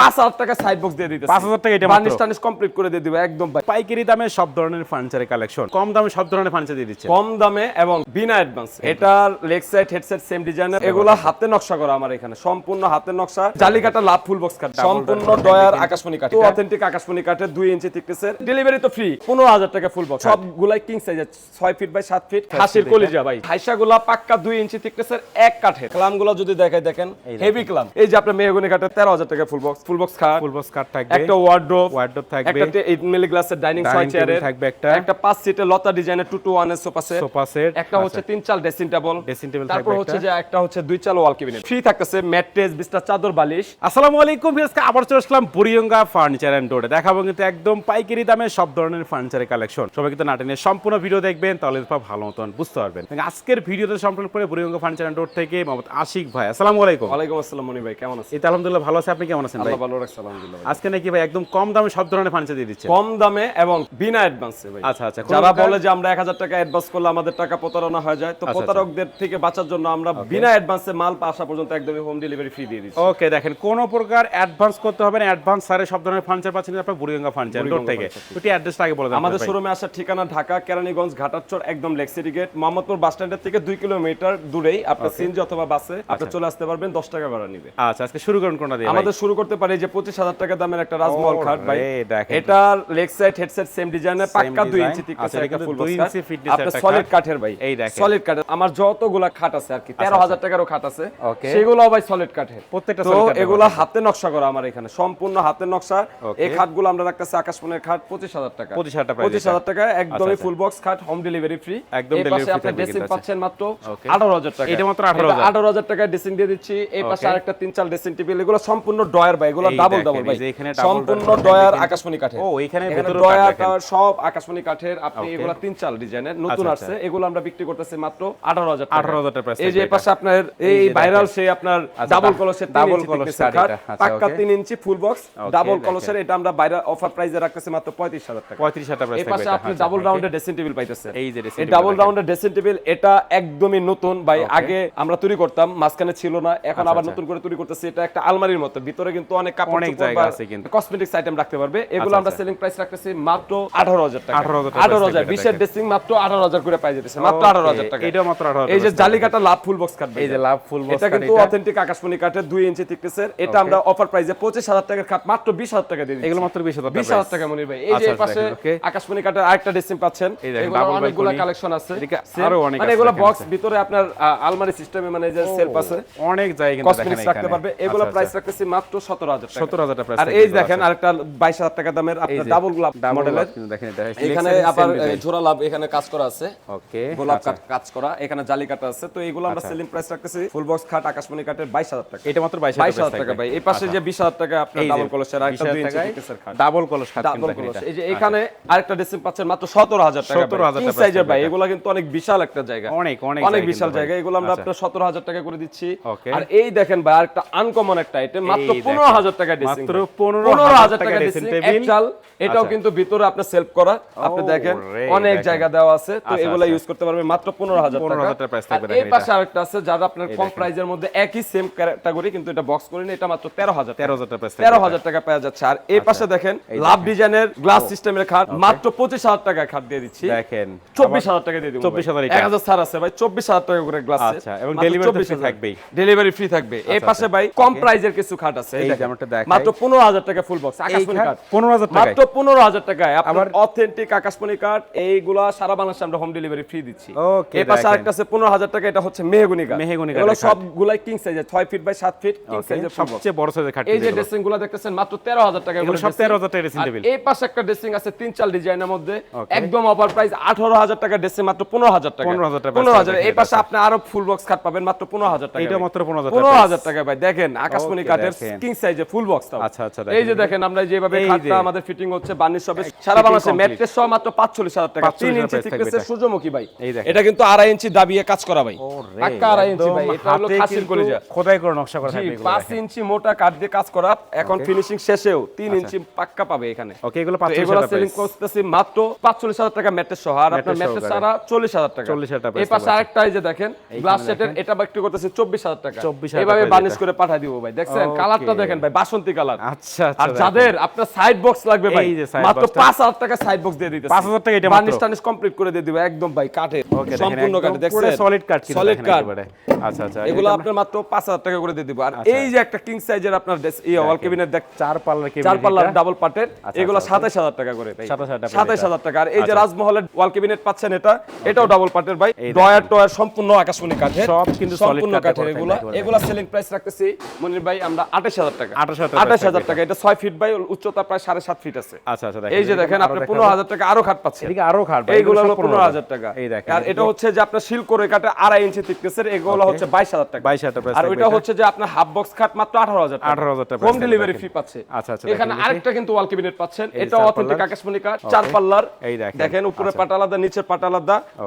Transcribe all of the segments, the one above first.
পাঁচ হাজার টাকা সাইড বক্স দিয়ে দিতে 5,000 টাকা এটা বার্নিশ টার্নিশ কমপ্লিট করে দিয়ে দিবে একদম ভাই। পাইকারি দামে সব ধরনের ফার্নিচারের কালেকশন কম দামে সব ধরনের ফার্নিচার দিয়ে দিচ্ছে। কম দামে এবং বিনা অ্যাডভান্স এটার লেগ সাইড হেডসেট সেম ডিজাইনের এগুলো হাতে নকশা করা আমার এখানে। সম্পূর্ণ হাতের নকশা। জালিকাটা লাভ ফুল বক্স কাট সম্পূর্ণ ডয়ার আকাশমণি কাঠ অথেন্টিক আকাশমণি কাঠের দুই ইঞ্চি thickness-এর। ডেলিভারি তো ফ্রি পনেরো হাজার টাকা ফুল বক্স সবগুলাই কিং সাইজের ছয় ফিট বাই সাত ফিট হাসির কলিজা ভাই। হাইসাগুলা পাক্কা দুই ইঞ্চি thickness-এর এক কাঠের। ক্লামগুলো যদি দেখাই দেখেন হেভি ক্লাম। এই যে আপনার মেহগুনি কাঠের তেরো হাজার টাকা ফুল বক্স ফুল বক্স খাট ফুল বক্স কাট থাকবে। একটা ওয়ার্ড্রোব Wardrobe থাকবে। একটা এইট মিলি গ্লাসের ডাইনিং ছয় Dining চেয়ারের থাকবে একটা। একটা পাঁচ সিটের লতা ডিজাইনের টু টু ওয়ানের সোফা সেট সোফা সেট একটা হচ্ছে তিন চাল ড্রেসিং টেবল Dressing table তারপর হচ্ছে যে একটা হচ্ছে দুই চাল ওয়াল ফ্রি থাকতেছে ম্যাট্রেস বিছনা চাদর বালিশ। আসসালামু আলাইকুম আজকে আবার চলে আসলাম বুড়িয়ঙ্গা ফার্নিচার ডোরে দেখাবো কিন্তু একদম পাইকারি দামে সব ধরনের ফার্নিচারের কালেকশন সবাই কিন্তু নাটেনে সম্পূর্ণ ভিডিও দেখবেন তাহলে ভালো মতন বুঝতে পারবেন। আজকের ভিডিওতে সম্পূর্ণ করে বুড়িয়ঙ্গা ফার্নিচার অ্যান্ড ডোর থেকে মোহাম্মদ আশিক ভাই। আসসালামু আলাইকুম। ওয়ালাইকুম আসসালাম মনি ভাই কেমন আছেন? এই আলহামদুলিল্লাহ ভালো আছে আপনি কেমন আছেন আল্লাহ ভালো রাখছে আলহামদুলিল্লাহ আজকে নাকি ভাই একদম কম দামে সব ধরনের ফার্নিচার দিয়ে দিচ্ছে কম দামে এবং বিনা অ্যাডভান্সে ভাই। আচ্ছা, আচ্ছা। যারা বলে যে আমরা এক হাজার টাকা অ্যাডভান্স করলে আমাদের টাকা প্রতারণা হয়ে যায় তো আচ্ছা, প্রতারকদের থেকে বাঁচার জন্য আমরা বিনা অ্যাডভান্সে মাল আসা পর্যন্ত একদমই হোম ডেলিভারি ফ্রি দিয়ে দিচ্ছি। ওকে দেখেন কোন প্রকার অ্যাডভান্স করতে হবে না অ্যাডভান্স সারে সব ধরনের ফার্নিচার পাচ্ছেন আপনার বুড়িগঙ্গা ফার্নিচার ডোর থেকে। অ্যাড্রেসটা আগে বলে দেন আমাদের শোরুমে আসার ঠিকানা ঢাকা কেরানীগঞ্জ ঘাটারচর একদম লেক্সিটি গেট মোহাম্মদপুর বাস স্ট্যান্ডের থেকে দুই কিলোমিটার দূরেই আপনার সিএনজি অথবা বাসে আপনি চলে আসতে পারবেন দশ টাকা ভাড়া নিবে। আচ্ছা আজকে শুরু করুন কোনটা দিয়ে আমাদের শুরু করতে পারি যে পঁচিশ হাজার টাকা দামের একটা রাজমহল খাট ভাই। এটার লেগ সাইড হেডসেট সেম ডিজাইনের পাক্কা দুই ইঞ্চি আচ্ছা, এর এটা ফুল fitness আপনার সলিড কাঠের ভাই? এই দেখেন। সলিড কাঠের। আমার যতগুলা খাট আছে আর কি তেরো হাজার টাকারও খাট আছে। Okay. সেগুলো ভাই সলিড কাঠের। প্রত্যেকটা তো এগুলো হাতে নকশা করা আমার এখানে সম্পূর্ণ হাতের নকশা। এই খাটগুলো আমরা রাখতেছি আকাশমনের খাট পঁচিশ হাজার টাকা। 25,000 টাকা price পঁচিশ হাজার টাকা একদমই আচ্ছা। ফুল বক্স খাট হোম ডেলিভারি ফ্রি একদম delivery পাশে আপনি ড্রেসিং পাচ্ছেন মাত্র. আঠারো হাজার টাকা এটা মাত্র 18,000 আঠারো হাজার টাকায় ড্রেসিং দিয়ে দিচ্ছি। এই পাশে. আরেকটা তিন চাল ড্রেসিং টেবিল এগুলো সম্পূর্ণ ডয়ার ভাই। এগুলো এই ডাবল ডাবল ভাই। এখানে সম্পূর্ণ ডয়ার আকাশমণি কাঠের। ও, এখানে ভেতরেও ডয়ার সব আকাশমণি কাঠের আপনি এগুলো তিন চাল ডিজাইনের নতুন আচ্ছা, আসছে এগুলো আমরা বিক্রি করতেছি মাত্র আঠারো হাজার 18,000 টাকা এই যে পাশে আপনার এই ভাইরাল। সেই আপনার আচ্ছা, ডাবল কলসের ডাবল কলস আচ্ছা, পাক্কা okay. তিন ইঞ্চি ফুল বক্স ডাবল কলসের এটা আমরা অফার প্রাইসে রাখতেছি মাত্র পঁয়ত্রিশ হাজার টাকা। 35,000 টাকা এই পাশে আপনি ডাবল আচ্ছা, রাউন্ডের ড্রেসিং টেবিল পাইতেছেন। এই যে এই ডাবল। রাউন্ডের ড্রেসিং টেবিল এটা একদমই নতুন। ভাই আগে আমরা তৈরি করতাম মাঝখানে ছিল না এখন আবার আচ্ছা। নতুন করে তৈরি করতেছি। এটা একটা আলমারির মতো ভিতরে কিন্তু অনেক কাপড় অনেক জায়গা আছে কিন্তু। কসমেটিক্স আইটেম রাখতে পারবে। এগুলো আচ্ছা, আমরা আচ্ছা। সেলিং প্রাইস রাখতেছি মাত্র আঠারো হাজার টাকা। 18,000 টাকা ড্রেসিং মাত্র আঠারো হাজার করে পাই যেতেছে মাত্র Okay, আঠারো হাজার টাকা। এটাও মাত্র 18,000 এই যে জালিকাটা লাভ ফুল বক্স কাটবে এই যে লাভ ফুল বক্স এটা কিন্তু অথেন্টিক আকাশমণি ইঞ্চি thickness-এর। এটা আমরা অফার প্রাইসে পঁচিশ হাজার টাকার খাট মাত্র বিশ হাজার টাকা দিয়ে দিচ্ছি। এগুলো মাত্র 20,000 টাকা মনির ভাই। এই যে আচ্ছা, পাশে আকাশমণি কাঠের আরেকটা ড্রেসিং পাচ্ছেন। এগুলো অনেকগুলো কালেকশন আছে। আরও অনেক মানে এগুলো বক্স ভিতরে আপনার আলমারি সিস্টেমে মানে যে সেলফ আছে। অনেক জায়গা কিন্তু রাখতে পারবে। এগুলো আচ্ছা, প্রাইস আচ্ছা। রাখতেছি মাত্র সতেরো হাজার টাকা। 17,000 টাকা আর এই দেখেন। আরেকটা বাইশ হাজার টাকা দামের আপনার ডাবল গোলাপ মডেলের দেখেন এখানে আবার design। লাভ এখানে কাজ করা আছে। ওকে গোলাপ কাঠ কাজ করা। এখানে জালি কাটা আছে। তো এগুলো আমরা সেলিং প্রাইস রাখতেছি ফুল বক্স খাট আকাশমণি কাঠের বাইশ হাজার টাকা। এটা মাত্র বাইশ হাজার টাকা ভাই। এই পাশে যে বিশ হাজার টাকা আপনার ডাবল কলসের আরেকটা 20,000 দুই ইঞ্চি টাকায় thickness-এর খাট। ডাবল কলস খাট ডাবল কলস এই যে এখানে আরেকটা ড্রেসিং পাচ্ছেন মাত্র সতেরো হাজার টাকা 17,000 কিং টাকা সাইজের ভাই। এগুলো কিন্তু অনেক বিশাল একটা জায়গা। অনেক, অনেক অনেক বিশাল জায়গা। এগুলো আমরা আচ্ছা। আপনার সতেরো হাজার টাকা করে দিচ্ছি। আর এই দেখেন ভাই আরেকটা আনকমন একটা আইটেম মাত্র পনেরো। হাজার টাকা মাত্র পনেরো হাজার টাকা টাকা। এক চাল এটাও আচ্ছা। কিন্তু ভিতরে আপনার সেলফ করা। আপনি দেখেন অনেক জায়গা দেওয়া আছে। তো আচ্ছা, এগুলো আচ্ছা। ইউজ করতে পারবে মাত্র পনেরো হাজার 15,000 টাকা টাকা থাকবে এই পাশে আরেকটা আছে যারা আপনার কম প্রাইজের মধ্যে একই সেম ক্যাটাগরি কিন্তু এটা বক্স করে এটা মাত্র তেরো হাজার 13,000 টাকা price তেরো হাজার টাকা পাওয়া যাচ্ছে। আর এই পাশে দেখেন লাভ ডিজাইনের গ্লাস সিস্টেমের খাট মাত্র পঁচিশ হাজার টাকায় খাট দিয়ে দিচ্ছি। দেখেন। চব্বিশ হাজার টাকা দিয়ে দিব 24,000 এটা। এক হাজার ছাড় আছে ভাই চব্বিশ হাজার টাকা করে গ্লাস আচ্ছা, এবং তো free থাকবেই। ডেলিভারি ফ্রি থাকবে। এই পাশে ভাই কম প্রাইজের কিছু খাট আছে দেখাই। মাত্র টাকা ফুল বক্স আকাশমণি খাট 15,000 টাকায়? মাত্র পনেরো হাজার টাকায়। আবার অথেন্টিক আকাশমণি কাঠ এইগুলা সারা বাংলাদেশে আমরা হোম ডেলিভারি ফ্রি দিচ্ছি। Okay, এই পাশে আরেকটা আছে পনেরো হাজার টাকা এটা হচ্ছে মেহগুনি কাঠ মেহগনি এগুলো কাঠের খাট। সবগুলাই কিং সাইজের ছয় ফিট বাই সাত ফিট কিং সাইজের সবচেয়ে বড় সাইজের খাট এই যে ড্রেসিংগুলো দেখতেছেন মাত্র তেরো হাজার টাকা এগুলো সব 13,000 টাকা dressing আর এই পাশে একটা ড্রেসিং আছে তিন চাল ডিজাইনের মধ্যে। একদম অফার প্রাইস আঠারো হাজার টাকা ড্রেসিং মাত্র পনেরো হাজার টাকা 15,000 টাকা এই পাশে আপনি আরও ফুল বক্স খাট পাবেন মাত্র পনেরো হাজার টাকা এইটা ভাই। মাত্র 15,000 টাকা পনেরো price। হাজার টাকা ভাই দেখেন আকাশমণি কিং সাইজে ফুল বক্স আচ্ছা, আচ্ছা, এই যে দেখেন। দেখেন আমরা যেভাবে খাটটা আমাদের ফিটিং হচ্ছে বার্নিশ হবে সারা বাংলাদেশে ম্যাট্রেস সহ মাত্র পাঁচচল্লিশ হাজার টাকা। 45,000 তিন ইঞ্চি এটা। সূর্যমুখী ভাই। এটা কিন্তু আড়াই ইঞ্চি দাবিয়ে কাজ করা ভাই। ওরে, পাক্কা আড়াই ইঞ্চি ভাই এটা হলো খাসির কলিজা। খোদাই করে নকশা করা জি, থাকবে এগুলো ইঞ্চি মোটা কাঠ দিয়ে কাজ করা। এখন ফিনিশিং শেষেও তিন ইঞ্চি পাক্কা পাবে এখানে। ওকে এগুলো তো 45,000 এগুলো সেলিং। করতেছি মাত্র পাঁচচল্লিশ হাজার টাকা ম্যাট্রেস সহ। আর আপনার ম্যাট্রেস চল্লিশ হাজার টাকা। 40,000 টাকা এই পাশে। আরেকটা এই যে দেখেন গ্লাস সেটের এটা। বিক্রি করতেছি দেখেন ভাই বাসন্তী কালার। আচ্ছা আর যাদের আপনার সাইড বক্স লাগবে ভাই মাত্র 5000 টাকা সাইড বক্স দিয়ে দিতেছি। 5000 টাকা এটা বার্নিশ টার্নিশ কমপ্লিট করে দিয়ে দিব একদম ভাই কাঠে সম্পূর্ণ কাঠে দেখছেন? সলিড কাঠ কি সলিড কাঠ। আচ্ছা আচ্ছা এগুলো আপনার মাত্র 5000 টাকা করে দিয়ে দিব। আর এই যে একটা কিং সাইজের আপনার এই ওয়াল কেবিনের দেখ চার পাল্লার ক্যাবিনেট চার পাল্লার ডাবল পার্টের এগুলো 27000 টাকা করে ভাই। 27000 টাকা আর এই যে রাজমহলের ওয়াল কেবিনেট পাচ্ছেন এটা এটাও ডাবল পার্টের ভাই। ডয়ার টয়ার সম্পূর্ণ আকাশমণি কাঠের। সব কিন্তু সম্পূর্ণ কাঠের এগুলো। এগুলো সেলিং প্রাইস রাখতেছি মনির ভাই আমরা 28000 টাকা টাকা। আঠাশ হাজার উপরে পাট নিচের পাট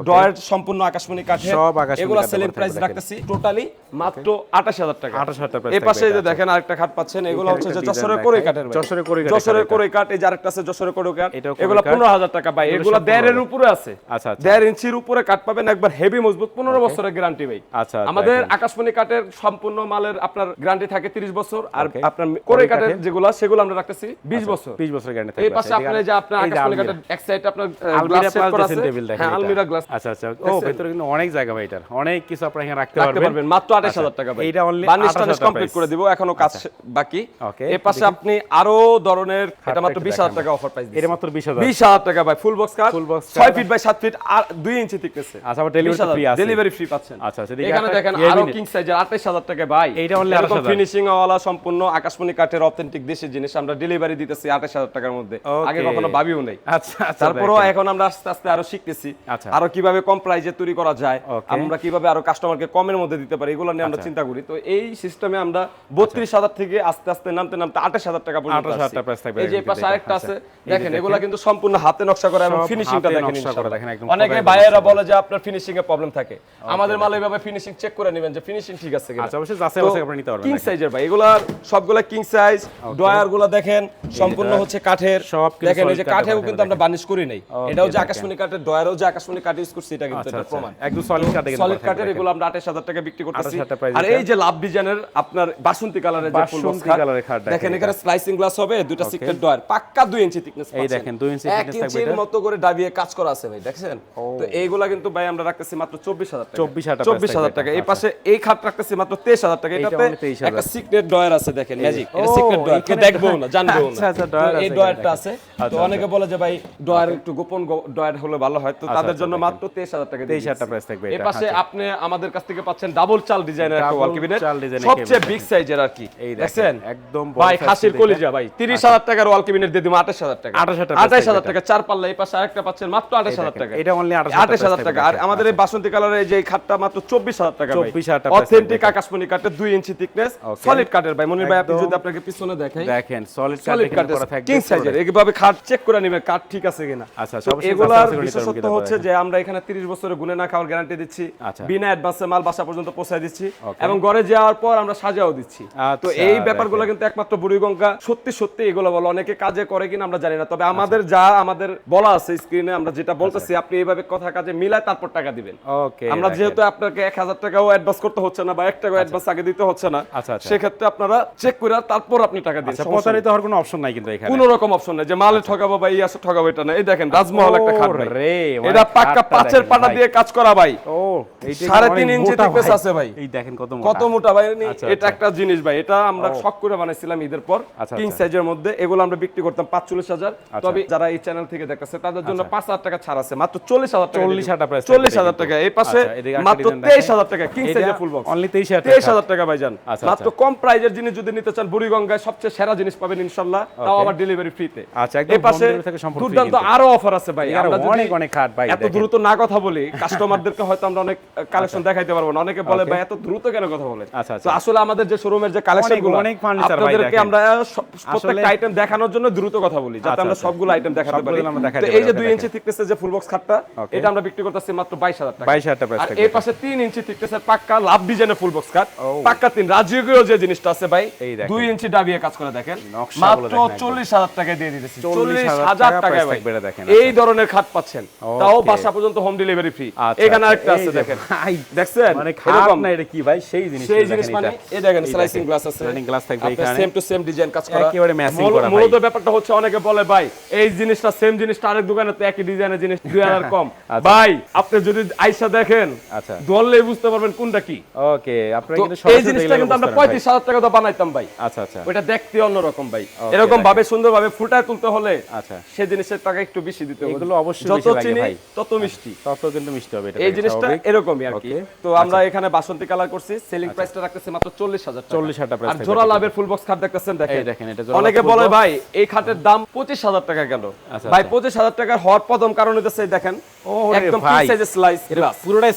ডয়ের সম্পূর্ণ আকাশমণি কাঠের। সব এগুলো প্রাইস রাখতেছি টোটালি মাত্র আঠাশ হাজার টাকা। আঠাশ হাজার টাকা এই পাশে দেখেন আরেকটা খাট পাচ্ছেন। পাচ্ছেন এগুলো হচ্ছে যে যশোরের করে কাঠের যশোরের করে কাঠ যশোরের করে কাঠ। এই যে আরেকটা আছে যশোরের করে কাঠ এগুলো 15000 টাকা ভাই এগুলো দেড়ের উপরে আছে। আচ্ছা, আচ্ছা। 1.5 ইঞ্চির উপরে কাঠ পাবেন একবার হেভি মজবুত 15 বছরের গ্যারান্টি ভাই। আচ্ছা, আচ্ছা আমাদের আকাশমণি কাঠের সম্পূর্ণ মালের আপনার গ্যারান্টি থাকে 30 বছর আর আপনার করে কাঠের? যেগুলো সেগুলো আমরা রাখতেছি আচ্ছা, 20 বছর। 20 বছরের গ্যারান্টি থাকে এই পাশে আপনি যে আপনার আকাশমণি কাঠের এক সাইড আপনার গ্লাস সেট করা আছে। হ্যাঁ আলমিরা গ্লাস আচ্ছা আচ্ছা। ও ভিতরে কিন্তু অনেক জায়গা ভাই এটার। অনেক কিছু আপনারা এখানে রাখতে পারবেন। মাত্র 28000 টাকা ভাই। এটা অনলি 22 কমপ্লিট করে দিব। এখনও কাজ বাকি। এর পাশে আপনি আরও ধরনের এটা মাত্র বিশ হাজার টাকা অফার প্রাইস এটা মাত্র বিশ হাজার। বিশ হাজার টাকা ভাই ফুল বক্স কার ফুল বক্স ছয় ফিট বাই সাত ফিট আর দুই ইঞ্চি থিকনেস আচ্ছা আমার ডেলিভারি ফ্রি আছে। ডেলিভারি ফ্রি পাচ্ছেন। আচ্ছা আচ্ছা এখানে দেখেন আরও কিং সাইজের আঠাশ হাজার টাকা ভাই। এটা অনলি আঠাশ হাজার। ফিনিশিং ওয়ালা সম্পূর্ণ আকাশমণি কাঠের অথেন্টিক দেশি জিনিস আমরা ডেলিভারি দিতেছি আঠাশ হাজার টাকার মধ্যে। আগে কখনো ভাবিও নাই। আচ্ছা, আচ্ছা তারপরও এখন আমরা আস্তে আস্তে আরও শিখতেছি। আচ্ছা। আরও কীভাবে কম প্রাইজে তৈরি করা যায় আমরা কীভাবে আরও কাস্টমারকে কমের মধ্যে দিতে পারি এগুলো নিয়ে আমরা আচ্ছা। চিন্তা করি। তো এই সিস্টেমে আমরা বত্রিশ হাজার থেকে আস্তে আস্তে নামতে নামতে আঠাশ হাজার টাকা পর্যন্ত আঠাশ হাজার প্রাইস থাকবে এই যে পাশে আরেকটা আছে দেখেন এগুলো কিন্তু সম্পূর্ণ হাতে নকশা করা এবং ফিনিশিংটা দেখেন অনেকে ভাইয়েরা বলে যে আপনার ফিনিশিং এ প্রবলেম থাকে। আমাদের মাল এইভাবে ফিনিশিং চেক করে নেবেন যে ফিনিশিং ঠিক আছে কিনা। আচ্ছা অবশ্যই যাচাই বাছাই করে নিতে পারবেন কিং সাইজের ভাই এগুলো সবগুলা কিং সাইজ ডয়ারগুলো দেখেন সম্পূর্ণ হচ্ছে কাঠের। সব দেখেন এই যে কাঠেও কিন্তু আমরা বানিশ করি নাই। এটাও যে আকাশমণি কাঠের ডয়ারও যে আকাশমণি কাঠ ইউজ করছি এটা কিন্তু এটা প্রমাণ। একদম সলিড কাঠে সলিড কাঠের এগুলো আমরা 28000 টাকা বিক্রি করতেছি। আর এই যে লাভ ডিজাইনের আপনার বাসন্তী কালারের যে ফুল অনেকে বলে যে ভাই ডয়ার একটু গোপন ডয়ার হলে ভালো হয়। তো তাদের জন্য মাত্র 23000 টাকা টাকা প্রাইস থাকবে পাশে আপনি আমাদের কাছ থেকে পাচ্ছেন ডাবল চাল ডিজাইনের সবচেয়ে বিগ সাইজের আর কি। দেখেন। দেন একদম ভাই হাসির কলিজা ভাই। 30000 টাকার ওয়াল কেবিনের দিয়ে দিব 28000 টাকা। 28000 টাকা চার পাল্লা এই পাশে আরেকটা পাচ্ছেন মাত্র 28000 টাকা। এটা অনলি 28000 টাকা। আর আমাদের এই বাসন্তী কালারের যে খাটটা মাত্র 24000 টাকা ভাই। 24000 টাকা অথেন্টিক আকাশমণি কাটের 2 ইঞ্চি থিকনেস সলিড কাটের ভাই। মনির ভাই আপনি যদি আপনাকে পিছনে দেখাই দেখেন সলিড কাট করা থাকে কিং সাইজের এইভাবে খাট চেক করে নিবেন কাট ঠিক আছে কিনা। আচ্ছা এগুলার বিশেষত্ব হচ্ছে যে আমরা এখানে 30 বছরের গুনে না খাওয়ার গ্যারান্টি দিচ্ছি। বিনা অ্যাডভান্সে মাল বাসা পর্যন্ত পৌঁছে দিচ্ছি। এবং ঘরে যাওয়ার পর আমরা সাজাও দিচ্ছি। তো এই ব্যাপারগুলো কিন্তু একমাত্র বুড়িগঙ্গা। সত্যি সত্যি এগুলো বলো অনেকে কাজে করে কিনা আমরা জানি না তবে আচ্ছা। আমাদের যা আমাদের বলা আছে স্ক্রিনে আমরা যেটা আচ্ছা। বলতেছি আপনি এইভাবে কথা কাজে মিলায় তারপর টাকা দিবেন। ওকে আমরা যেহেতু আপনাকে এক হাজার টাকাও অ্যাডভান্স করতে হচ্ছে না বা এক টাকাও আচ্ছা। অ্যাডভান্স আগে দিতে হচ্ছে না সেক্ষেত্রে আপনারা চেক করে তারপর আপনি টাকা দিন প্রচারিত হওয়ার কোনো অপশন নাই কিন্তু এখানে। কোনো রকম অপশন নাই যে মালে ঠকাবো বা এই ঠকাবো এটা না। এই দেখেন রাজমহল একটা খাট রে এটা পাক্কা পাঁচের পাটা দিয়ে কাজ করা ভাই। ও সাড়ে তিন ইঞ্চি থিকনেস আছে ভাই। এই দেখেন কত মোটা। কত মোটা ভাই। এটা একটা জিনিস ভাই এটা আমরা শখ করে বানাইছিলাম ঈদের পর কিং সাইজের মধ্যে। এগুলো আমরা বিক্রি করতাম হাজার। তবে যারা এই চ্যানেল থেকে তাদের জন্য পাঁচ হাজার টাকা ছাড় আছে। মাত্র চল্লিশ হাজার চল্লিশ হাজার চল্লিশ হাজার টাকা। এই পাশে মাত্র তেইশ হাজার টাকা কিং সাইজের ফুল বক্স অনলি তেইশ তেইশ হাজার টাকা। মাত্র কম প্রাইজের জিনিস যদি নিতে চান বুড়িগঙ্গায় সবচেয়ে সেরা জিনিস পাবেন ইনশাল্লাহ। তাও আবার ডেলিভারি ফ্রিতে আচ্ছা এই পাশে দুর্দান্ত আরও অফার আছে ভাই। আমরা অনেক অনেক ভাই এত দ্রুত না কথা বলি কাস্টমারদেরকে হয়তো আমরা অনেক কালেকশন দেখাইতে পারব না। অনেকে বলে ভাই এত দ্রুত কেন কথা বলে? আচ্ছা আসলে আমাদের যে শোরুমের যে কালেকশনগুলো অনেক ফার্নিচার ভাই আপনাদেরকে আমরা প্রত্যেকটা আইটেম দেখানোর জন্য দ্রুত কথা বলি যাতে আমরা সবগুলো আইটেম দেখাতে পারি। তো এই যে 2 ইঞ্চি থিকনেসের যে ফুল বক্স খাটটা এটা আমরা বিক্রি করতেছি মাত্র 22000 টাকা। 22000 টাকা আর এই পাশে 3 ইঞ্চি থিকনেসের পাক্কা লাভ ডিজাইনের ফুল বক্স খাট। পাক্কা তিন রাজকীয় যে জিনিসটা আছে ভাই 2 ইঞ্চি ডাবিয়ে কাজ করে দেখেন। মাত্র 40000 টাকা দিয়ে দিতেছি। 40000 টাকা ভাই। এই ধরনের খাট পাচ্ছেন। তাও বাসা পর্যন্ত হোম ডেলিভারি ফ্রি এখানে আরেকটা আছে দেখেন। দেখছেন? মানে খাট না এটা কি ভাই? সেই জিনিস সেই জিনিস মানে এই দেখেন স্লাইসিং গ্লাস আছে। কাজ থাকবে এখানে। সেম টু সেম ডিজাইন কাজ করা। একেবারে মূল- করা ভাই। মূলত ব্যাপারটা হচ্ছে অনেকে বলে ভাই এই জিনিসটা সেম জিনিসটা আরেক দোকানে তো একই ডিজাইনের জিনিস কম। আচ্ছা। ভাই আপনি যদি আইসা দেখেন আচ্ছা। ধরলেই বুঝতে পারবেন কোনটা কি। ওকে আপনারা তো কিন্তু এই জিনিসটা কিন্তু আমরা বুঝতে পারবেন পঁয়ত্রিশ হাজার টাকা তো বানাইতাম ভাই। আচ্ছা আচ্ছা। ওইটা দেখতে অন্যরকম ভাই। এরকম ভাবে সুন্দর ভাবে ফুটায় তুলতে হলে আচ্ছা। সে জিনিসের টাকা একটু বেশি দিতে হবে। এগুলো অবশ্যই যত চিনি তত মিষ্টি। তত কিন্তু মিষ্টি হবে এটা এই জিনিসটা এরকমই আর কি। তো আমরা এখানে বাসন্তী কালার করছি সেলিং প্রাইসটা রাখতেছি মাত্র চল্লিশ হাজার 40,000 টাকা আর জোড়া। গোলাপের ফুল বক্স খাট দেখতেছেন দেখেন। দেখেন এটা অনেকে বলে ভাই এই খাটের দাম পঁচিশ হাজার টাকা গেল। ভাই পঁচিশ হাজার টাকার হওয়ার প্রথম কারণ হইতেছে দেখেন একদম স্লাইস পুরোটাই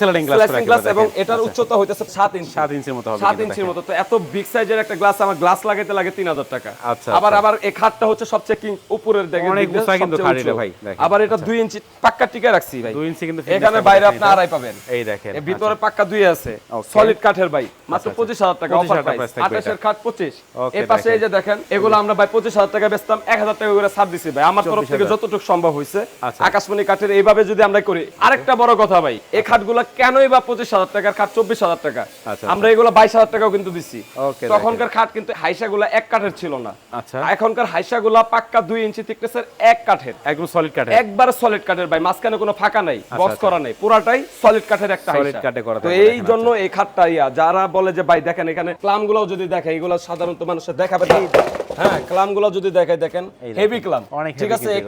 গ্লাস এবং এটার উচ্চতা 7 ইঞ্চি 7 ইঞ্চির মতো হবে 7 ইঞ্চির মতো। তো এত বিগ সাইজের একটা গ্লাস আমার গ্লাস লাগাইতে লাগে 3000 টাকা। আচ্ছা আবার আবার এই খাটটা হচ্ছে সবচেয়ে কিং উপরের দেখেন অনেক কিন্তু ভাই আবার এটা 2 ইঞ্চি পাক্কা টিকে রাখছি ভাই। 2 ইঞ্চি কিন্তু এখানে বাইরে আপনি আড়াই পাবেন। এই দেখেন ভিতরে পাক্কা দুই আছে। সলিড কাঠের ভাই। মাত্র 25000 টাকা অফার প্রাইস 28 এর খাট পঁচিশ এই পাশে এই যে দেখেন। এগুলো আমরা ভাই পঁচিশ হাজার টাকা বেচতাম এক হাজার টাকা করে ছাড় দিছি ভাই। আমার তরফ থেকে যতটুকু সম্ভব হয়েছে। আচ্ছা। আকাশমণি কাঠের এইভাবে যদি আমরা করি আরেকটা বড় কথা ভাই এই খাটগুলো কেনই বা পঁচিশ হাজার টাকার খাট চব্বিশ হাজার টাকা? আচ্ছা, আমরা এগুলো বাইশ হাজার টাকাও কিন্তু দিছি। তখনকার খাট কিন্তু হাইসাগুলা এক কাঠের ছিল না। আচ্ছা। এখনকার হাইসাগুলা পাক্কা দুই ইঞ্চি থিকনেসের এক কাঠের। একদম সলিড কাঠের। একবার সলিড কাঠের ভাই মাঝখানে কোনো ফাঁকা নাই বক্স আচ্ছা। করা নাই পুরাটাই সলিড কাঠের একটা হাইসা। তো এই জন্য এই খাটটা ইয়া যারা বলে যে ভাই দেখেন এখানে ক্লাম গুলাও যদি দেখে এগুলো সাধারণত মানুষের দেখাবে। হ্যাঁ ক্লামগুলো যদি দেখে দেখেন হেভি ক্লাম ঠিক আছে? এই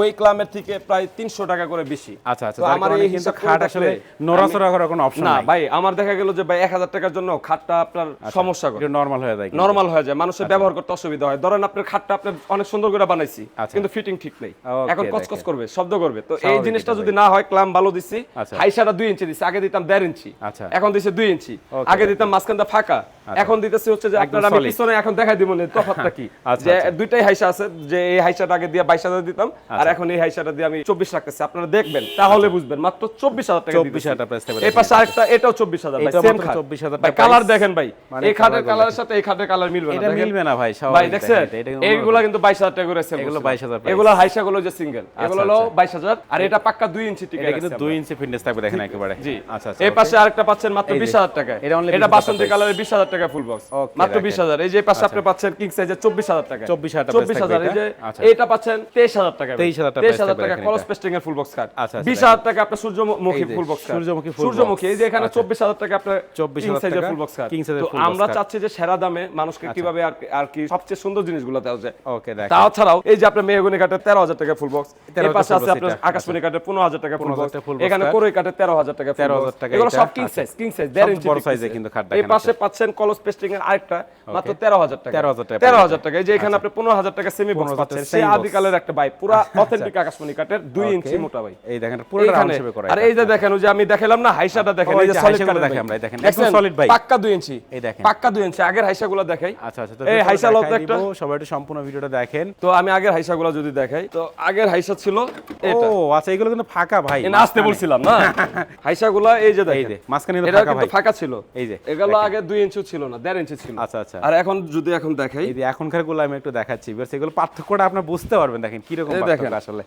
ওই ক্লামের থেকে প্রায় তিনশো টাকা করে বেশি। আচ্ছা আচ্ছা আমার এই কিন্তু খাট আসলে নড়াচড়া করার কোনো অপশন না ভাই আমার দেখা গেল যে ভাই এক হাজার টাকার জন্য খাটটা আপনার সমস্যা করে। নরমাল হয়ে যায় নরমাল হয়ে যায় মানুষের ব্যবহার করতে অসুবিধা হয়। ধরেন আপনার খাটটা আপনি অনেক সুন্দর করে বানাইছি আচ্ছা। কিন্তু ফিটিং ঠিক নেই। এখন কচকচ। করবে শব্দ করবে। তো এই জিনিসটা যদি না হয় ক্লাম ভালো দিছি আচ্ছা। হাইসাটা দুই ইঞ্চি দিছি আগে দিতাম দেড় ইঞ্চি আচ্ছা। এখন দিছে দুই ইঞ্চি। আগে দিতাম মাঝখানটা ফাঁকা এখন দিতেছি হচ্ছে যে আপনার আমি পিছনে এখন দেখাই দিব না তফাৎটা কি? আচ্ছা, যে আচ্ছা। দুইটাই হাইসা আছে যে এই হাইসাটা আগে দিয়ে বাইশ হাজার দিতাম আর এখন এই হাইসাটা দিয়ে আমি চব্বিশ রাখতেছি। আপনারা দেখবেন তাহলে বুঝবেন মাত্র চব্বিশ হাজার টাকা 24,000 টাকা price থাকবে এই পাশে আরেকটা এটাও চব্বিশ হাজার সেম খাট 24,000 ভাই কালার দেখেন ভাই মানে এই খাটের কালারের সাথে এই খাটের কালার মিলবে না এটা মিলবে না ভাই ভাই দেখছেন? এইগুলা কিন্তু বাইশ হাজার টাকা করে এগুলো। 22,000 price। এগুলো হাইসা গুলো যে সিঙ্গেল এগুলো হলো আচ্ছা। বাইশ হাজার আর এটা পাক্কা দুই ইঞ্চি টিকে কিন্তু দুই ইঞ্চি ফিটনেস থাকবে দেখেন একেবারে। জি। আচ্ছা আচ্ছা এই পাশে আরেকটা পাচ্ছেন মাত্র বিশ হাজার টাকা এটা only এটা 20,000 বাসন্তী কালারের বিশ হাজার টাকা ফুল বক্স মাত্র বিশ হাজার। এই যে পাশে আপনি পাচ্ছেন কিং সাইজের চব্বিশ হাজার টাকা 24,000 টাকা চব্বিশ হাজার এই যে এটা? আচ্ছা। পাচ্ছেন তেইশ হাজার টাকা 23,000 টাকা তেইশ হাজার টাকা কলস পেস্টিং এর ফুল বক্স কাট আচ্ছা, আচ্ছা, বিশ হাজার টাকা আপনার সূর্যমুখী ফুল বক্স সূর্যমুখী সূর্যমুখী এই যে এখানে আচ্ছা। চব্বিশ হাজার টাকা আপনার 24,000 king size এর টাকা কাট। তো আমরা চাচ্ছি যে সেরা দামে মানুষকে কীভাবে আর কি- সবচেয়ে সুন্দর জিনিসগুলো দেওয়া যায়। ওকে দেখ তাও ছাড়াও এই যে আপনার মেহগুনি কাঠের তেরো হাজার টাকা ফুল বক্স এর পাশে আছে আপনার আকাশমণি কাঠের পনেরো হাজার টাকা ফুল বক্স এখানে কোরই কাঠের তেরো হাজার টাকা 13,000 box। টাকা এগুলো সব কিং আচ্ছা। সাইজ কিং সাইজ দেড় ইঞ্চি বড় এর। কিন্তু খাট এই পাশে পাচ্ছেন কলস পেস্টিং এর আরেকটা মাত্র তেরো হাজার টাকা 13,000 টাকা তেরো হাজার টাকা। এই যে এখানে আপনি পনেরো হাজার টাকা সেমি বক্স পাচ্ছেন। সেই আদিকালের একটা বাইক পুরা অথেন্টিক আকাশমণি কাঠের দুই ইঞ্চি মোটা ভাই। এই দেখেন করা আর এই যে দেখেন ওই যে আমি দেখালাম না হাইসাটা দেখেন এই যে সলিড হাইসাগুলো দেখেন। আমরা, দেখেন, একদম solid ভাই। পাক্কা দুই ইঞ্চি এই দেখেন। পাক্কা দুই ইঞ্চি আগের হাইসাগুলো দেখাই। আচ্ছা আচ্ছা তো এই হাইসা তো একটা। সবাই একটু সম্পূর্ণ ভিডিওটা দেখেন। তো আমি আগের হাইসাগুলো যদি দেখাই তো আগের হাইসা ছিল এটা। ও আচ্ছা এগুলো কিন্তু ফাঁকা ভাই না আসতে বলছিলাম না। হাইসাগুলা এই যে দেখেন মাঝখানে এটা ফাঁকা ভাই। ফাঁকা ছিল। এই যে, এগুলো আগে দুই ইঞ্চি ছিল না দেড় ইঞ্চি ছিল। আচ্ছা আচ্ছা। আর এখন যদি এখন দেখাই এই যে এখনকারগুলো আমি একটু দেখাচ্ছি এবার সেগুলো পার্থক্যটা আপনি বুঝতে পারবেন দেখেন কি রকম পার্থক্য দেখেন। আসলে।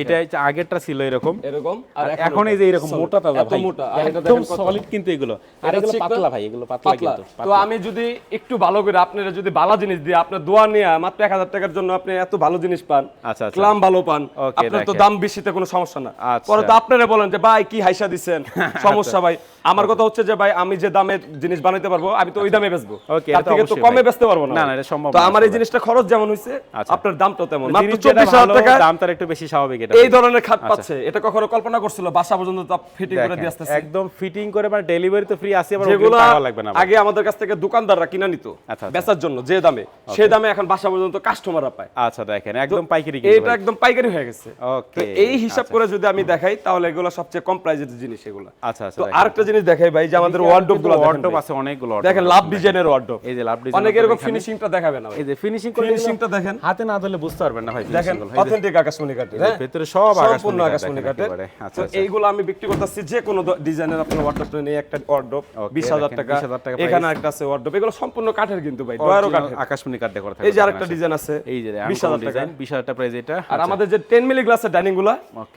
যে এটা আগেরটা ছিল এরকম। এরকম আর এখন এই যে এরকম মোটা তাজা ভাই মোটা আর এটা একদম দেখেন সলিড কিন্তু এগুলো। আর এগুলো পাতলা ভাই এগুলো পাতলা কিন্তু তো আমি যদি একটু ভালো করে আপনারা যদি ভালো জিনিস দিয়ে আপনার দোয়া নিয়ে মাত্র এক হাজার টাকার জন্য আপনি এত ভালো জিনিস পান আচ্ছা, আচ্ছা। ক্লাম ভালো পান আপনার তো দাম বেশিতে কোনো সমস্যা না। আচ্ছা। পরে তো আপনারা বলেন যে ভাই কি হাইসা দিছেন? সমস্যা ভাই। আমার কথা হচ্ছে যে ভাই আমি যে দামে জিনিস বানাইতে পারব আমি তো ওই দামে বেচবো। তার থেকে তো কমে। বেচতে পারব না। না, না, এটা সম্ভব তো আমার এই জিনিসটা খরচ যেমন হইছে আচ্ছা। আপনার দামটাও তেমন। মাত্র জিনিস যেটা চব্বিশ হাজার ভালো, টাকা দাম তার একটু বেশি স্বাভাবিক এটা। এই ধরনের খাট পাচ্ছে এটা কখনো কল্পনা করছিল বাসা পর্যন্ত তো ফিটিং করে দিয়ে আসতেছে। একদম ফিটিং করে মানে ডেলিভারি তো ফ্রি আছে আবার যেগুলো লাগবে না আগে আমাদের কাছ থেকে দোকানদাররা কিনা নিত আচ্ছা, আচ্ছা। বেচার জন্য যে দামে। সেই দামে এখন বাসা পর্যন্ত কাস্টমাররা পায়। আচ্ছা দেখেন একদম পাইকারি এটা একদম পাইকারি হয়ে গেছে। ওকে এই হিসাব করে যদি আমি দেখাই তাহলে এগুলো সবচেয়ে কম প্রাইজের জিনিস এগুলো। আচ্ছা আচ্ছা তো আরেকটা জিনিস দেখাই ভাই যে আমাদের ওয়ার্ডরোবগুলো ওয়ার্ডরোব আছে অনেকগুলো দেখেন লাভ ডিজাইনের ওয়ার্ডরোব এই যে লাভ ডিজাইন অনেক এরকম ফিনিশিংটা দেখাবে না ভাই। এই যে ফিনিশিং করে ফিনিশিংটা দেখেন। হাতে না ধরলে বুঝতে পারবেন না ভাই দেখেন অথেন্টিক আকাশমণি যে হ্যাঁ? ভেতরে সব সম্পূর্ণ আকাশমণি আকাশমণি কাঠ কাঠের। একেবারে। আচ্ছা তো আচ্ছা এইগুলো আমি বিক্রি করতেছি যে কোনো ডিজাইনের আপনার ওয়ার্ডরোব নেই একটা ওয়ার্ডরোব Okay, বিশ হাজার দেখেন, টাকা 20,000 টাকা এখানে একটা আছে ওয়ার্ডরোব এগুলো সম্পূর্ণ কাঠের কিন্তু ভাই ডয়ারও কাঠের। আকাশমণি কাঠ ডেকোর থাকে এই যে আরেকটা ডিজাইন আছে এই যে বিশ হাজার টাকা। ডিজাইন 20000 টাকা প্রাইস এটা। আর আমাদের যে টেন মিলি গ্লাসের ডাইনিংগুলা.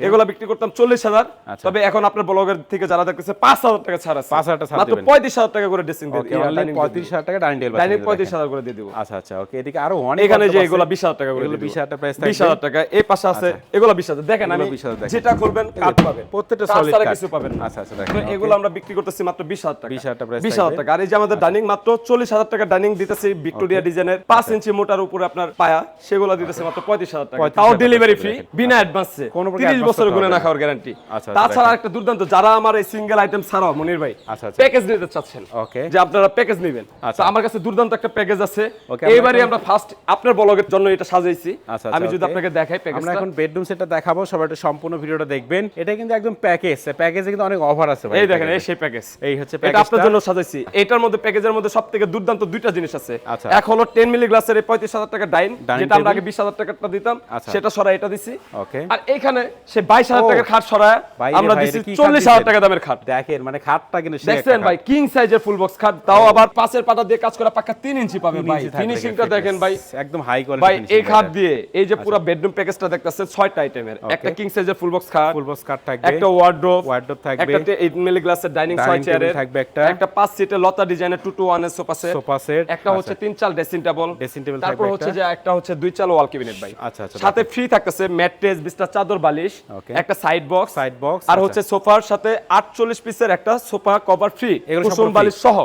এগুলো বিক্রি করতাম চল্লিশ হাজার। আচ্ছা। তবে এখন আপনার ব্লগের থেকে যারা দেখতেছে পাঁচ হাজার টাকা টাকা ছাড় আছে। 5,000 টাকা ছাড় দিবেন। পঁয়ত্রিশ হাজার টাকা করে ড্রেসিং অনলি পঁয়ত্রিশ হাজার টাকা ডাইনিং টেবিল ডাইনিং পঁয়ত্রিশ হাজার করে দিয়ে দিব। আচ্ছা আচ্ছা ওকে এদিকে আরও অনেক এখানে যে এগুলা আছে? বিশ হাজার টাকা করে এগুলো 20,000 টাকা থাকবে। হাজার টাকা এই পাশে আছে এগুলো বিশ হাজার। দেখেন আমি 20,000। যেটা করবেন কাট পাবেন। প্রত্যেকটা solid ছাড়া কিছু পাবেন আচ্ছা, আচ্ছা, দেখেন, এগুলো আমরা বিক্রি করতেছি মাত্র বিশ হাজার টাকা। 20,000 টাকা হাজার থাকবে। টাকা। আর এই যে আমাদের ডাইনিং মাত্র চল্লিশ হাজার টাকা ডাইনিং দিতেছি ভিক্টোরিয়া ডিজাইনের পাঁচ ইঞ্চি মোটার উপরে আপনার পায়া সেগুলো দিতেছে মাত্র পঁয়ত্রিশ হাজার টাকা। তাও ডেলিভারি ফ্রি বিনা অ্যাডভান্সে কোনো প্রকার তিরিশ advance বছরের গুণে না। খাওয়ার গ্যারান্টি আচ্ছা, আচ্ছা, তাছাড়া। একটা দুর্দান্ত যারা আমার এই সিঙ্গেল আইটেম ছাড়াও মনির ভাই আচ্ছা, আচ্ছা। প্যাকেজ নিতে চাচ্ছেন। ওকে যে আপনারা প্যাকেজ নেবেন। আচ্ছা। আমার কাছে দুর্দান্ত একটা প্যাকেজ আছে। ওকে, আমরা এখন- ফার্স্ট আপনার ব্লগের জন্য এটা সাজাইছি। আচ্ছা, আমি আচ্ছা, যদি আপনাকে দেখাই আমরা এখন বেডরুম সেটটা দেখাবো সবাই একটু সম্পূর্ণ ভিডিওটা দেখবেন। এটা কিন্তু একদম প্যাকেজ প্যাকেজে কিন্তু অনেক অফার আছে ভাই এই দেখেন এই সেই প্যাকেজ এই হচ্ছে এটা আপনার জন্য সাজাইছি। এটার মধ্যে প্যাকেজের মধ্যে সব থেকে দুর্দান্ত দুইটা জিনিস আছে। আচ্ছা। এক হলো টেন মিলি গ্লাসের এই পঁয়ত্রিশ হাজার টাকা ডাইন যেটা আমরা আগে বিশ হাজার টাকাটা দিতাম আচ্ছা। সেটা সরাই এটা দিছি। ওকে আর এইখানে সে বাইশ হাজার ও, টাকার খাট সরায় আমরা দিছি এটা কি খাট চল্লিশ হাজার দিছেন? টাকা দামের খাট। দেখেন মানে খাটটা কিন্তু দেখছেন ভাই কিং সাইজের ফুল বক্স খাট। তাও আবার পাঁচের পাটা দিয়ে কাজ করা পাক্কা ইঞ্চি পাবে ভাই। ফিনিশিংটা দেখেন ভাই। একদম হাই ভাই এই খাট দিয়ে এই যে পুরো বেডরুম প্যাকেজটা দেখতেছেন আইটেমের একটা কিং সাইজের ফুল বক্স খাট ফুল বক্স কাট থাকবে। একটা ওয়ার্ড্রোব Wardrobe থাকবে। একটা 8 মিলি গ্লাসের ডাইনিং চেয়ারের থাকবে একটা। একটা সিটের লতা ডিজাইনের টু টু ওয়ানের সোফা সেট সোফা সেট একটা হচ্ছে তিন চাল ড্রেসিং টেবল Dressing table তারপর হচ্ছে যে একটা হচ্ছে দুই চাল ওয়াল ক্যাবিনেট ভাই। আচ্ছা, আচ্ছা, সাথে ফ্রি থাকতেছে ম্যাট্রেস বিছনা চাদর বালিশ একটা সাইড বক্স Side box, আর আচ্ছা। হচ্ছে সোফার সাথে 48 পিসের একটা সোফা কভার ফ্রি এগুলো কুশন বালিশ সহ।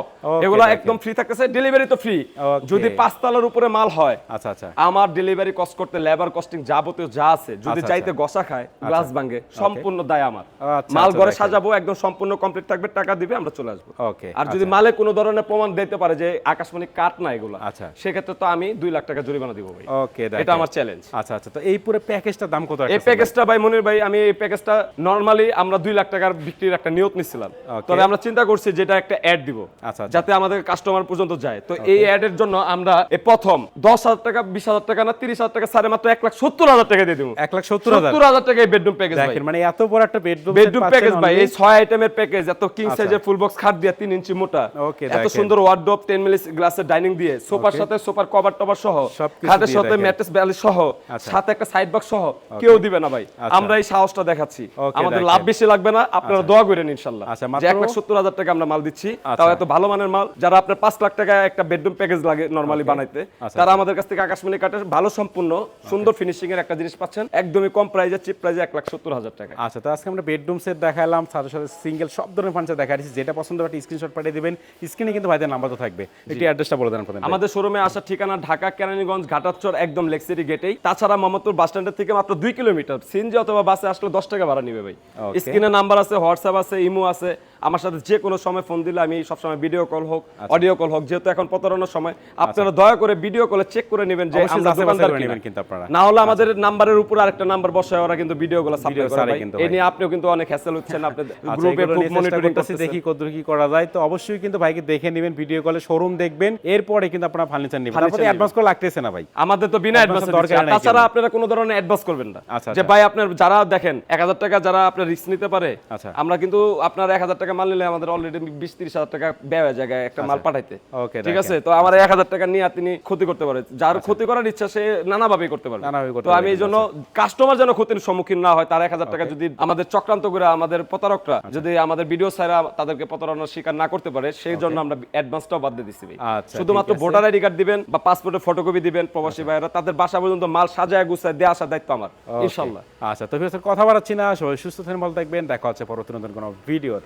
এগুলো একদম ফ্রি থাকতেছে ডেলিভারি তো ফ্রি যদি পাঁচ তলার উপরে মাল হয় আচ্ছা আচ্ছা। আমার ডেলিভারি কস্ট করতে লেবার কস্টিং যাবতীয় যা আছে যদি আচ্ছা, চাইতে গসা খায় গ্লাস ভাঙে সম্পূর্ণ দায় আমার। আচ্ছা, মাল আচ্ছা, ঘরে সাজাবো একদম সম্পূর্ণ কমপ্লিট থাকবে টাকা দিবে আমরা চলে আসব। আর যদি মালে কোনো ধরনের প্রমাণ দিতে পারে যে আকাশমণি কাট না এগুলো আচ্ছা। সেক্ষেত্রে তো আমি দুই লাখ টাকা জরিমানা দিব ভাই। ওকে এটা আমার চ্যালেঞ্জ আচ্ছা আচ্ছা। তো এই পুরো প্যাকেজটার দাম কত এই? প্যাকেজটা ভাই? মনির ভাই আমি এই প্যাকেজটা নর্মালি আমরা দুই লাখ টাকার বিক্রির একটা নিয়ত নিচ্ছিলাম. তবে আমরা চিন্তা করছি যেটা একটা অ্যাড দিব আচ্ছা, আচ্ছা। যাতে আমাদের কাস্টমার পর্যন্ত যায়। তো এই অ্যাডের জন্য আমরা এই প্রথম দশ হাজার টাকা বিশ হাজার টাকা না তিরিশ হাজার টাকা সাড়ে মাত্র এক লাখ সত্তর হাজার টাকা দিয়ে দিব। এক লাখ সত্তর সত্তর হাজার টাকা এই বেডরুম প্যাকেজ মানে এত বড় একটা বেডরুম বেডরুম প্যাকেজ ভাই এই ছয় আইটেমের প্যাকেজ এত কিং। সাইজের ফুল বক্স খাট দিয়ে তিন ইঞ্চি মোটা। এত সুন্দর ওয়ার্ডরোব টেন মিলি গ্লাসের ডাইনিং দিয়ে সোফার সাথে সোফার কভার টভার সহ খাটের সাথে ম্যাট্রেস ব্যালিশ সহ আচ্ছা। সাথে একটা সাইড বক্স সহ কেউ দিবে না ভাই। আচ্ছা। আমরা এই সাহসটা দেখাচ্ছি। আমাদের লাভ বেশি লাগবে না আপনারা দোয়া করেন ইনশাল্লাহ। আচ্ছা, এক লাখ সত্তর হাজার টাকা আমরা মাল দিচ্ছি। আচ্ছা। তাও এত ভালো মানের মাল যারা আপনার পাঁচ লাখ টাকা একটা বেডরুম প্যাকেজ লাগে নরমালি বানাইতে আচ্ছা, তারা আমাদের কাছ থেকে আকাশমণি কাঠের ভালো সম্পূর্ণ সুন্দর ফিনিশিং এর একটা জিনিস পাচ্ছেন একদমই কম প্রাইজে চিপ প্রাইজে এক লাখ সত্তর হাজার টাকা আচ্ছা তো আজকে আমরা বেডরুম সেট দেখালাম সাথে সাথে সিঙ্গেল সব ধরনের ফার্নিচার দেখা দিচ্ছি যেটা পছন্দ হবে স্ক্রিনশট পাঠিয়ে দিবেন স্ক্রিনে কিন্তু ভাইদের নাম্বার তো থাকবে। একটি অ্যাড্রেসটা বলে দেন আমাদের শোরুমে আসার ঠিকানা ঢাকা কেরানীগঞ্জ ঘাটাচর একদম লেকসিটি গেটেই তাছাড়া মোহাম্মদপুর বাস স্ট্যান্ডের থেকে মাত্র দুই কিলোমিটার সিনজি অথবা বাসে আসলে দশ টাকা ভাড়া নিবে ভাই. স্ক্রিনে নাম্বার আছে হোয়াটসঅ্যাপ আছে ইমো আছে। আমার সাথে যে কোনো সময় ফোন দিলে আমি সবসময় ভিডিও কল হোক আচ্ছা। অডিও কল হোক যেহেতু এখন প্রতারণার সময় আপনারা দয়া করে ভিডিও কলে চেক করে নেবেন যে আমরা দোকানদার করে কিনা। নেবেন কিন্তু আপনারা। না হলে আমাদের নাম্বারের উপর আরেকটা নাম্বার বসায় ওরা কিন্তু ভিডিও গুলো সাপ্লাই করে। ভাই এই নিয়ে আপনিও কিন্তু অনেক হ্যাসেল হচ্ছেন আপনি আচ্ছা, গ্রুপে খুব মনিটরিং দেখি কতদূর কি করা যায়। তো অবশ্যই কিন্তু ভাইকে দেখে নেবেন ভিডিও কলে শোরুম দেখবেন এরপরে কিন্তু আপনারা ফার্নিচার নেবেন। তারপরে অ্যাডভান্স করে লাগতেছে না ভাই। আমাদের তো বিনা অ্যাডভান্স দরকার। নাই তাছাড়া আপনারা কোনো ধরনের অ্যাডভান্স করবেন না। আচ্ছা, যে আচ্ছা। ভাই আপনার যারা দেখেন এক হাজার টাকা যারা আপনার রিস্ক নিতে পারে আচ্ছা। আমরা কিন্তু আপনার এক হাজার টাকা মাল নিলে আমাদের অলরেডি বিশ তিরিশ হাজার টাকা ব্যয় হয়ে যায় একটা মাল পাঠাইতে। Okay, ঠিক আছে? তো আমার এক হাজার টাকা নিয়ে তিনি ক্ষতি করতে পারে। যার ক্ষতি করার ইচ্ছা সে করতে নানাভাবে করতে তো আমি এই জন্য কাস্টমার যেন ক্ষতির সম্মুখীন না হয় তার এক হাজার টাকা যদি আমাদের চক্রান্ত করে আমাদের প্রতারকরা যদি আমাদের ভিডিও ছাড়া তাদেরকে প্রতারণার শিকার না করতে পারে সেই জন্য আমরা অ্যাডভান্সটাও বাদ দিয়ে দিচ্ছি আচ্ছা, শুধুমাত্র ভোটার আইডি কার্ড দিবেন বা পাসপোর্টের ফটোকপি দিবেন প্রবাসী ভাইয়েরা তাদের বাসা পর্যন্ত মাল সাজায় গুছায় দিয়ে আসার দায়িত্ব আমার ইনশাল্লাহ আচ্ছা তো কথা বাড়াচ্ছি না সবাই সুস্থ থাকেন ভালো থাকবেন। দেখা হচ্ছে পরবর্তী নতুন কোনো ভিডিওতে